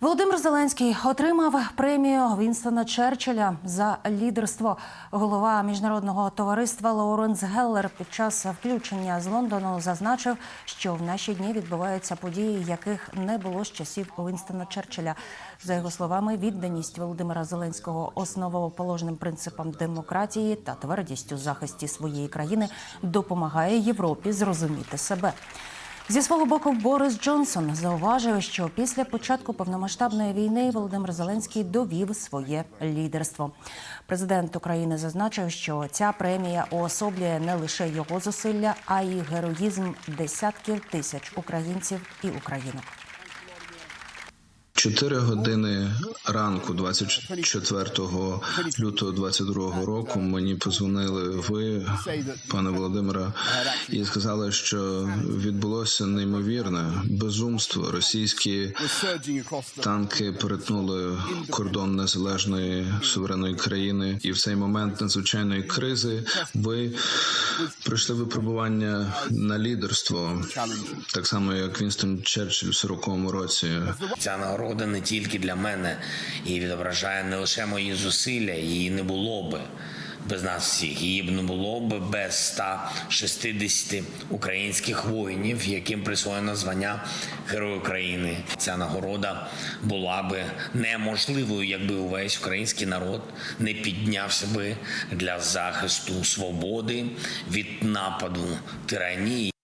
Володимир Зеленський отримав премію Вінстона Черчилля за лідерство. Голова міжнародного товариства Лоуренс Геллер під час включення з Лондону зазначив, що в наші дні відбуваються події, яких не було з часів Вінстона Черчилля. За його словами, відданість Володимира Зеленського основоположним принципам демократії та твердість у захисті своєї країни допомагає Європі зрозуміти себе. Зі свого боку, Борис Джонсон зауважив, що після початку повномасштабної війни Володимир Зеленський довів своє лідерство. Президент України зазначив, що ця премія уособлює не лише його зусилля, а й героїзм десятків тисяч українців і українок. Чотири години ранку, 24 лютого 22 року, мені позвонили ви, пане Володимире, і сказали, що відбулося неймовірне безумство. Російські танки перетнули кордон незалежної суверенної країни, і в цей момент надзвичайної кризи ви пройшли випробування на лідерство, так само як Вінстон Черчилль в 40-му році. Ця нагорода не тільки для мене і відображає не лише мої зусилля, її не було би без нас всіх. Її б не було б без 160 українських воїнів, яким присвоєно звання Герой України. Ця нагорода була би неможливою, якби увесь український народ не піднявся би для захисту свободи від нападу тиранії.